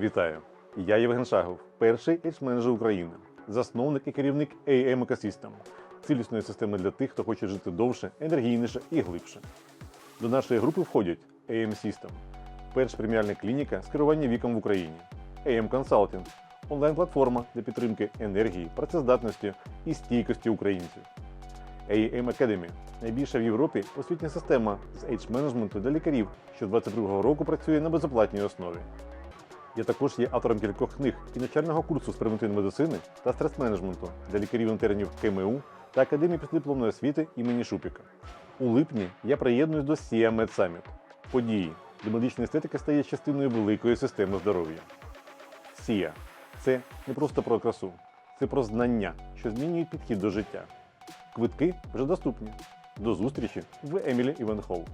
Вітаю! Я Євген Шагов, перший H-менеджер України, засновник і керівник AM Ecosystem – цілісної системи для тих, хто хоче жити довше, енергійніше і глибше. До нашої групи входять AM System – перша преміальна клініка з керування віком в Україні, AM Consulting – онлайн-платформа для підтримки енергії, працездатності і стійкості українців. AM Academy – найбільша в Європі освітня система з H-менеджменту для лікарів, що з 2022 року працює на безоплатній основі. Я також є автором кількох книг і навчального курсу з превентивної медицини та стрес-менеджменту для лікарів-інтернів КМУ та Академії післядипломної освіти імені Шупіка. У липні я приєднуюсь до SIA Med Summit – події, де медична естетика стає частиною великої системи здоров'я. SIA – це не просто про красу, це про знання, що змінюють підхід до життя. Квитки вже доступні. До зустрічі в Емілі Івенхол.